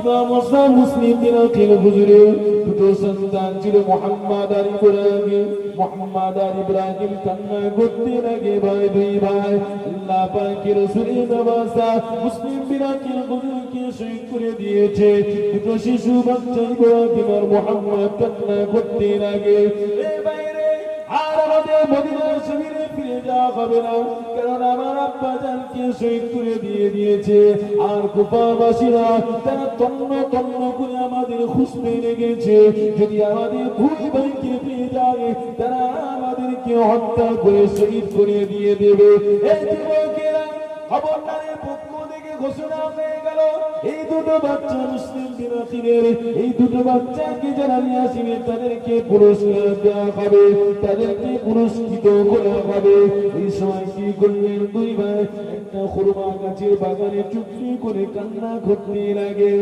ইমাম হোসেন মুসলিমদের আচার হুজুরে। দুটো সন্তান ছিল মোহাম্মদ আর ইব্রাহিম। মোহাম্মদ আর ইব্রাহিম কান্না করতে লাগে ভাই ভাই। আল্লাহ পাকের রসুলের ব্যবস্থা মুসলিম বিরাকের হুজুরকে শহীদ করে দিয়েছে। শিশু বাচ্চা ইব্রাহিম আর মোহাম্মদ কান্না করতে লাগে। আর আমাদের মদিনার শিবিরে ফিরে যাওয়া হবে না। কারণ আমার আব্বা জানকে শহীদ করে দিয়ে দিয়েছে। আর কুপাবাসীরা তারা তন্ন তন্ন করে আমাদের খুঁজতে লেগেছে। যদি আমাদের দুই ভাইকে পেয়ে যায়, তারা আমাদেরকে হত্যা করে শহীদ করে দিয়ে দেবে। এই পক্ষ থেকে ঘোষণা হয়ে গেল। এই দুটো বাচ্চা মুসলিম বিনাশীদের এই দুটো বাচ্চাকে যারা নিয়ে আসিবে, তাদেরকে পুরস্কার দেওয়া হবে, তাদেরকে পুরস্কৃত করা হবে। এই সময় কি করলেন দুই ভাই একটা খুরমা গাছের বাগানে চুক্তি করে কান্না করতে লাগে।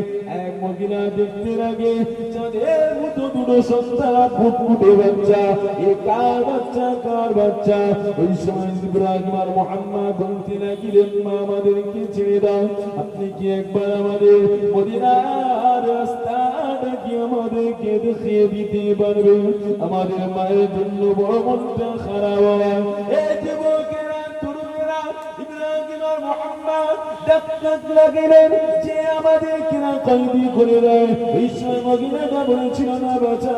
এক মহিলা দেখতে লাগে, চাঁদের মতো দুটো সন্তান, ফুটফুটে বাচ্চা। এ কার বাচ্চা? কার বাচ্চা? ওই সময় ইব্রাহিম আর মোহাম্মদ বলতে লাগিলেন, মা, আমাদেরকে ছেড়ে দাও। আপনি কি একবার আমাদের মদিনার রাস্তাটা কি আমাদেরকে দেখিয়ে দিতে পারবে? আমাদের মায়ের জন্য বড় মনটা খারাপ ডাক্তার লাগিলেন যে আমাদের কিনা কয়েদি করে দেয় এই সময় মহিলাটা না বাঁচা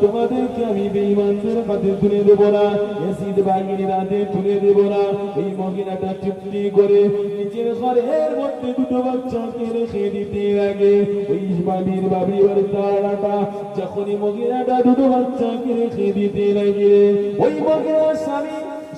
তোমাদেরকে আমি বেঈমানদের হাতে তুলে দেবো না এসিড বাহিনীর হাতে তুলে দেবো না। এই মহিলাটা চুক্তি করে নিজের ঘরের মধ্যে দুটো বাচ্চাকে রেখে দিতে লাগে। ওই বাবির বাবির তারাটা যখনই মহিলাটা দুটো বাচ্চাকে রেখে দিতে লাগে, ওই মহিলার স্বামী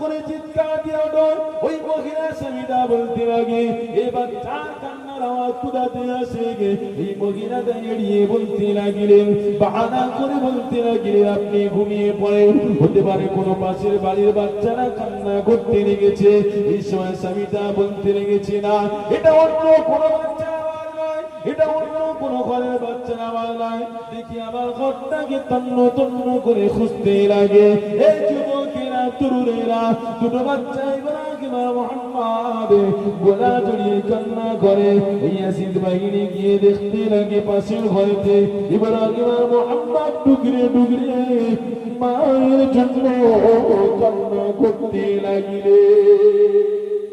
যখন চিৎকার দিয়ে ওঠো ওই মহিলা স্বামীটা বলতে লাগে এ বাচ্চার কান্নার আওয়াজ কুদাতে আসে গে, এই মহিলাটা এড়িয়ে বলতে লাগিলেন, বাহানা করে বলতে লাগিলেন, আপনি ঘুমিয়ে পড়েন। হতে পারে কোনো পাশের বাড়ির বাচ্চারা কান্না করতে লেগেছে, এই সময় স্বামীটা বলতে লেগেছে, না, এটা অন্য কোনো বাচ্চা এটা অন্য কোন ঘরের বাচ্চা আমার নয়। দেখি আমার ঘরটাকে তন্ন তন্ন করে খুঁজতে লাগে। এই তরুণেরা ছোট বাচ্চা ইব্রাহিম মোহাম্মদ গোলা জড়িয়ে কান্না করে। এই আসিদ বাহিনী গিয়ে দেখতে লাগে পাশের ঘরেতে। ইব্রাহিম মোহাম্মদ ডুগরে ডুগরে মায়ের জন্য কান্না করতে লাগিলে।